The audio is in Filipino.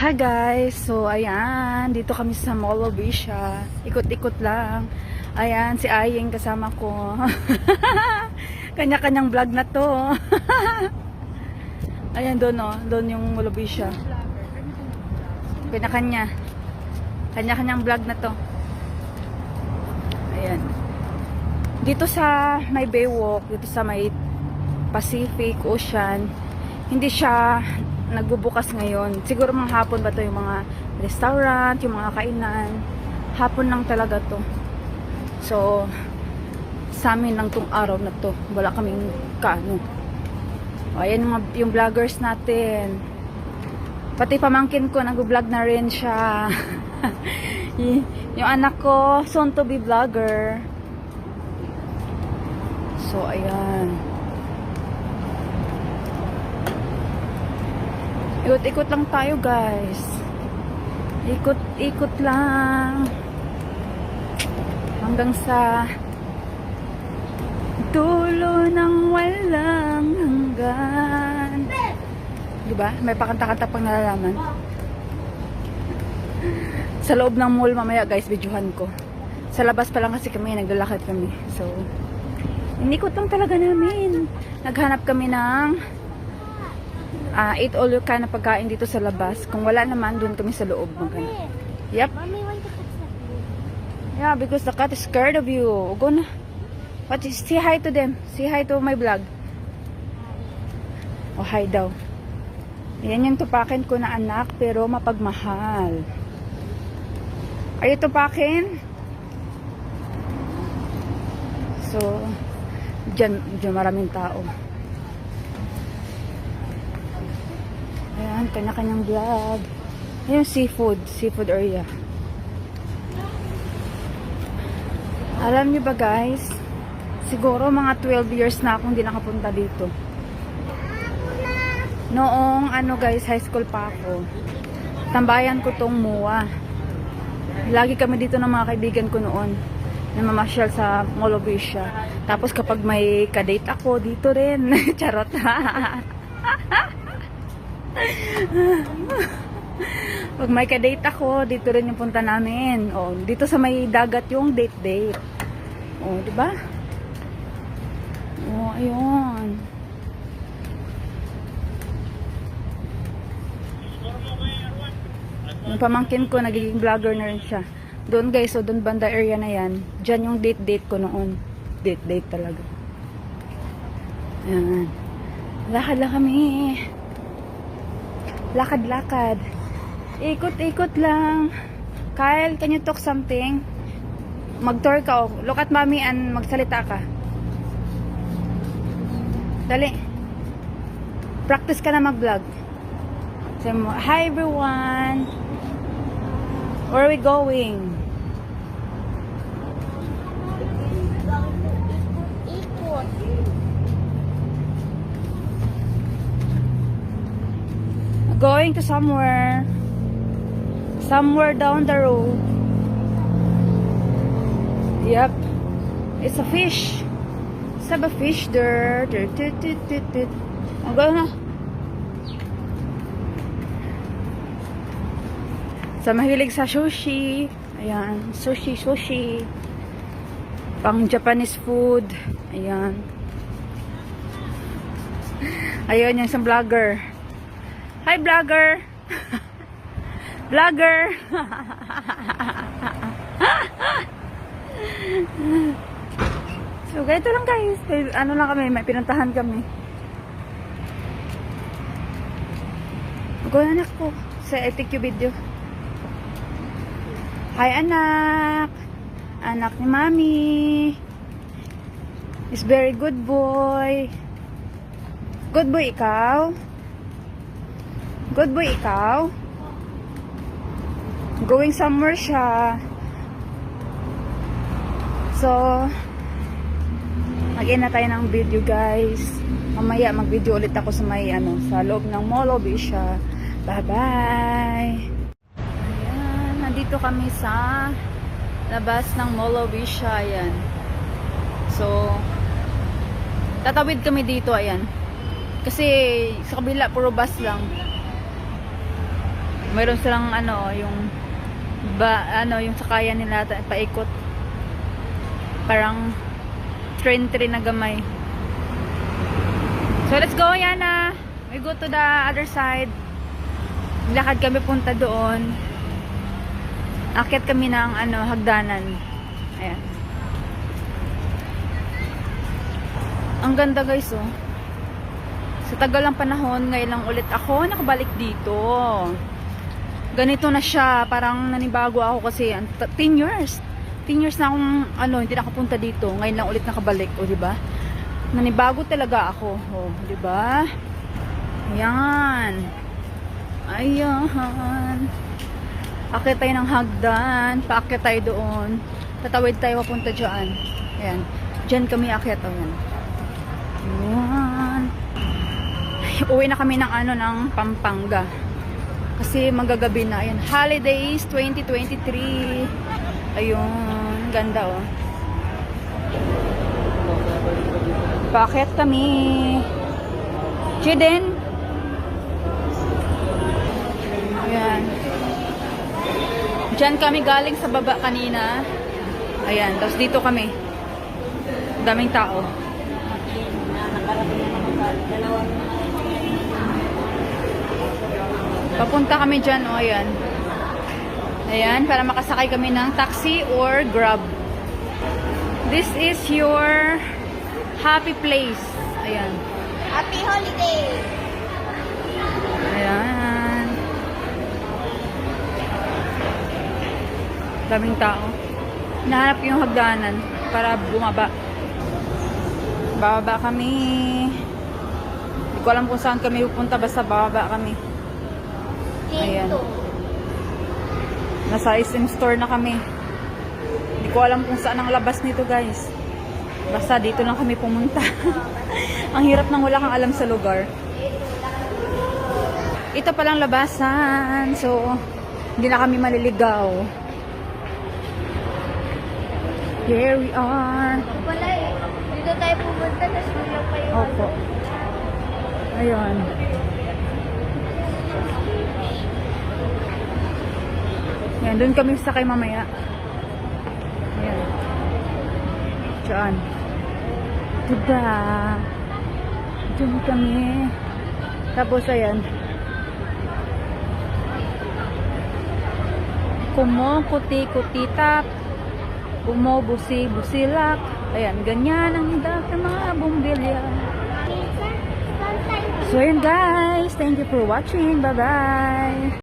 Hi guys! So, ayan. Dito kami sa Mall of Asia. Ikot-ikot lang. Ayan, si Ayeng kasama ko. Kanya-kanyang vlog na to. ayan, doon oh. Doon yung Mall of Asia. Kanya-kanya. Kanya-kanyang vlog na to. Ayan. Dito sa may Baywalk, dito sa may Pacific Ocean, hindi siya nagbubukas ngayon. Siguro mga hapon ba to yung mga restaurant, yung mga kainan. Hapon lang talaga to. So, sa amin lang tong araw na to. Wala kaming kano. O, ayan mga, yung vloggers natin. Pati pamangkin ko, nag-vlog na rin siya. Yung anak ko, soon to be vlogger. So, ayan. Ikot-ikot lang tayo, guys. Ikot-ikot lang. Hanggang sa dulo ng walang hanggan. Diba? May pakanta-kanta pang nalalaman. Sa loob ng mall mamaya, guys, videohan ko. Sa labas pa lang kasi kami, naglalakad kami. So, inikot lang talaga namin. Naghanap kami ng ah eat all you can na pagkain dito sa labas. Kung wala naman, doon kami sa loob. Maghanap. Yep. Yeah, because the cat is scared of you. Go na. What is, say hi to them. Say hi to my vlog. Oh, hi daw. Yan yung tupakin ko na anak, pero mapagmahal. Are you tupakin? So, dyan, dyan maraming tao. Ayan, kanya-kanyang vlog. Ayan, seafood. Seafood area. Alam niyo ba guys, siguro mga 12 years na akong hindi nakapunta dito. Noong ano guys, high school pa ako. Tambayan ko tong MUA. Lagi kami dito ng mga kaibigan ko noon. Namamasyal sa Mall of Asia. Tapos kapag may kadate ako, dito rin. Charot. Pag may kadate ako, dito rin yung punta namin. O, dito sa may dagat yung date-date. O, di ba? O, ayun. Yung pamangkin ko, nagiging vlogger na rin siya. Doon guys, so doon banda area na yan. Diyan yung date-date ko noon. Date-date talaga. Ayan. Lakad lang kami. Lakad-lakad. Ikot-ikot lang. Kyle, can you talk something? Mag-tour ka oh. Look at mommy and magsalita ka. Dali. Practice ka na mag-vlog. Hi everyone! Where are we going? Going to somewhere. Somewhere down the road. Yep. It's a fish. Sab a fish there. There, tit, tit, tit, tit. Oh, go na. Sa mahilig sa sushi. Ayan. Sushi, sushi. Pang Japanese food. Ayan. Ayun yung isang vlogger. Hi, vlogger! vlogger! so, ganito lang guys. May- Ano lang kami, may pinuntahan kami. Go anak ko sa ETQ video. Hi, anak! Anak ni mami. Is very good boy. Good boy ikaw? Good boy ikaw? Going somewhere siya. So, mag na tayo ng video guys. Mamaya mag-video ulit ako sa may ano, sa loob ng Mall of Asia. Bye-bye! Ayan, nandito kami sa labas ng Mall of Asia. Ayan. So, tatawid kami dito. Ayan. Kasi sa kabila, puro bus lang. Mayroon silang ano, yung ba ano, yung sakayan nila paikot. Parang train train na gamay. So let's go, Yana. We go to the other side. Lakad kami punta doon. Akyat kami ng ano, hagdanan. Ayan. Ang ganda guys, oh. Sa tagal ng panahon, ngayon lang ulit ako nakabalik dito. Ganito na siya, parang nanibago ako kasi an- t- 10 years. 10 years na akong ano, hindi nakapunta dito. Ngayon lang ulit nakabalik, o di ba? Nanibago talaga ako, o, di ba? Ayan. Ayan. Akit tayo ng hagdan, paakit tayo doon. Tatawid tayo papunta dyan. Ayan. Dyan kami akit, ayan. Ayan. Uwi na kami ng ano ng Pampanga. Kasi magagabi na. Ayan. Holidays 2023. Ayun. Ganda oh. Bakit kami? Jiden. Ayan. Diyan kami galing sa baba kanina. Ayan. Tapos dito kami. Daming tao. Papunta kami dyan, o, ayan. Ayan, para makasakay kami ng taxi or grab. This is your happy place. Ayan. Happy holiday! Ayan. Daming tao. Nahanap yung hagdanan para bumaba. Bababa kami. Hindi ko alam kung saan kami pupunta basta bababa kami. Ayan. Nasa SM store na kami. Hindi ko alam kung saan ang labas nito guys. Basta dito lang kami pumunta. ang hirap nang wala kang alam sa lugar. Ito palang labasan. So, hindi na kami maliligaw. Here we are. Wala eh. Dito tayo pumunta, tapos wala pa yung Opo. Ayun. Yan, doon kami sakay mamaya. Ayan. Diyan. Diba? Doon kami. Tapos, ayan. Kumo, kuti, kutitap. Kumo, busi, busilak. Ayan, ganyan ang dak ng mga bumbilya. So, yun guys. Thank you for watching. Bye-bye.